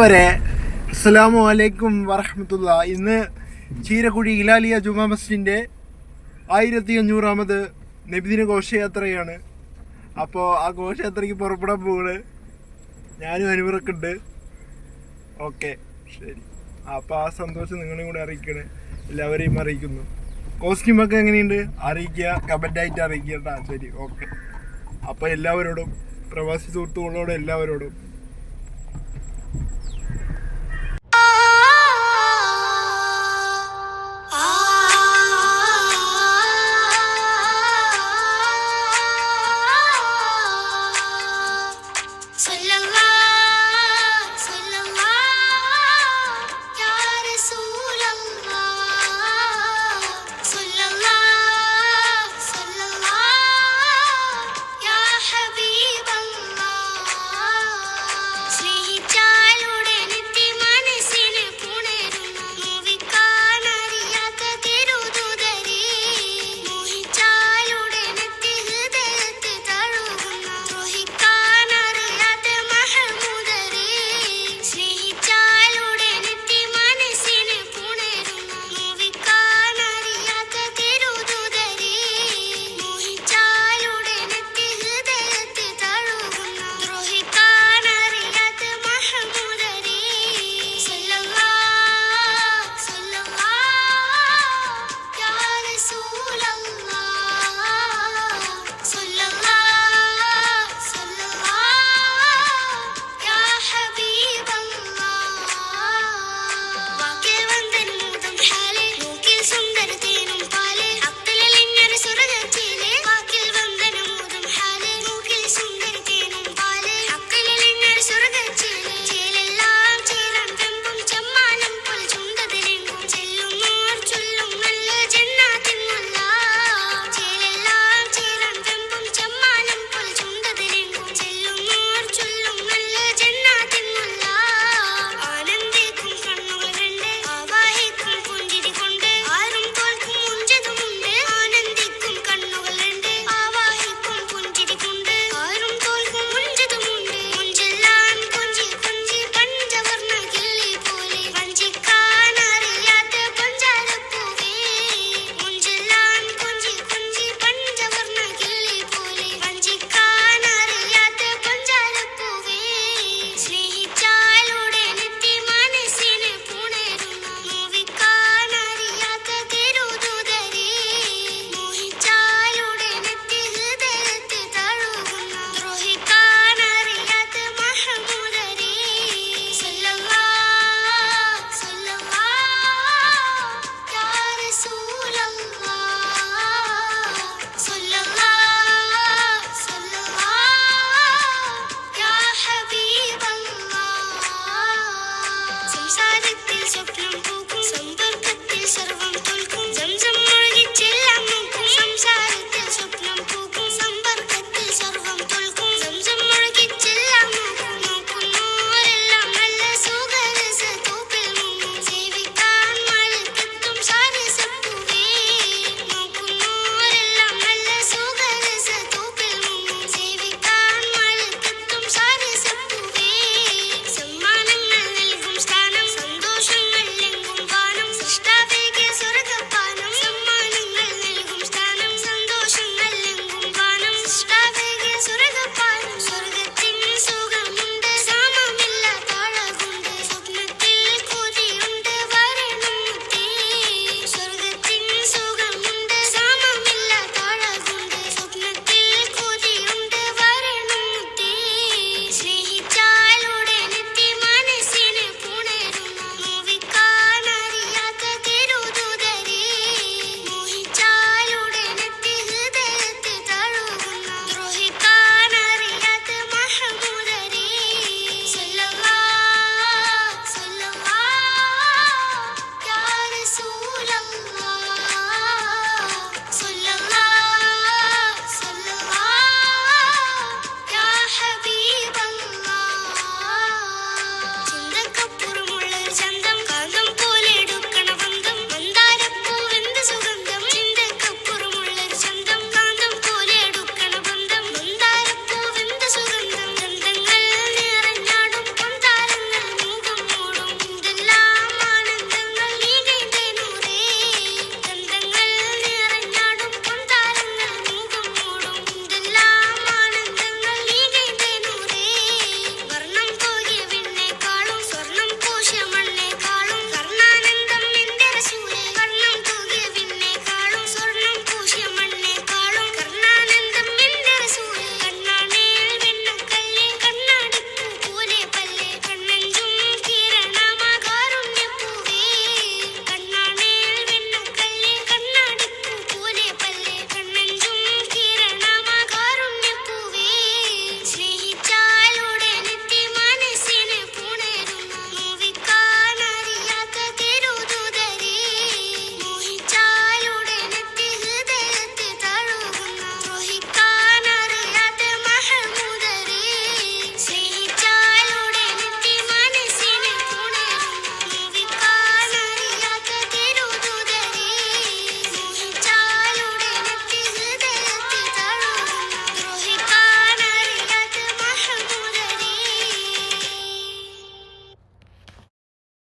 വരെ അസ്സലാമു അലൈക്കും വറഹമത്തുള്ള. ഇന്ന് ചീരക്കുഴി ഇലാലിയ ജുമാ മസ്ജിദിന്റെ ആയിരത്തി അഞ്ഞൂറാമത് നബിദിന ഘോഷയാത്രയാണ്. അപ്പോൾ ആ ഘോഷയാത്രയ്ക്ക് പുറപ്പെടാൻ പോകുന്നത് ഞാനും അനുവറൊക്കെ ഓക്കെ ശരി. അപ്പോൾ ആ സന്തോഷം നിങ്ങളെയും കൂടെ അറിയിക്കണേ. എല്ലാവരെയും അറിയിക്കുന്നു. കോസ്റ്റ്യൂമൊക്കെ എങ്ങനെയുണ്ട്? അറിയിക്കുക. കമന്റായിട്ട് അറിയിക്കുക കേട്ടോ ശരി ഓക്കെ. അപ്പോൾ എല്ലാവരോടും പ്രവാസി സുഹൃത്തുക്കളോടും എല്ലാവരോടും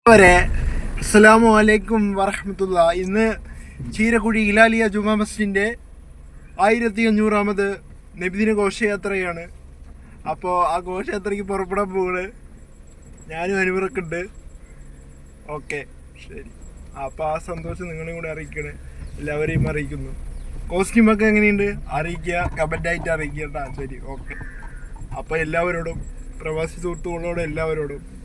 വരെ. അസ്സലാമു അലൈക്കും വറഹമത്തുള്ള. ഇന്ന് ചീരക്കുഴി ഇലാലിയ ജുമാ മസ്ജിദിന്റെ ആയിരത്തി അഞ്ഞൂറാമത് നബിദിന ഘോഷയാത്രയാണ്. അപ്പോൾ ആ ഘോഷയാത്രയ്ക്ക് പുറപ്പെടാൻ പോവാണ് ഞാനും അനുവറൊക്കെ ഓക്കെ ശരി. അപ്പോൾ ആ സന്തോഷം നിങ്ങളെയും കൂടെ അറിയിക്കണേ. എല്ലാവരെയും അറിയിക്കുന്നു. കോസ്റ്റ്യൂമൊക്കെ എങ്ങനെയുണ്ട്? അറിയിക്കുക. കമന്റായിട്ട് അറിയിക്കുക ശരി ഓക്കെ. അപ്പോൾ എല്ലാവരോടും പ്രവാസി സുഹൃത്തുക്കളോടും എല്ലാവരോടും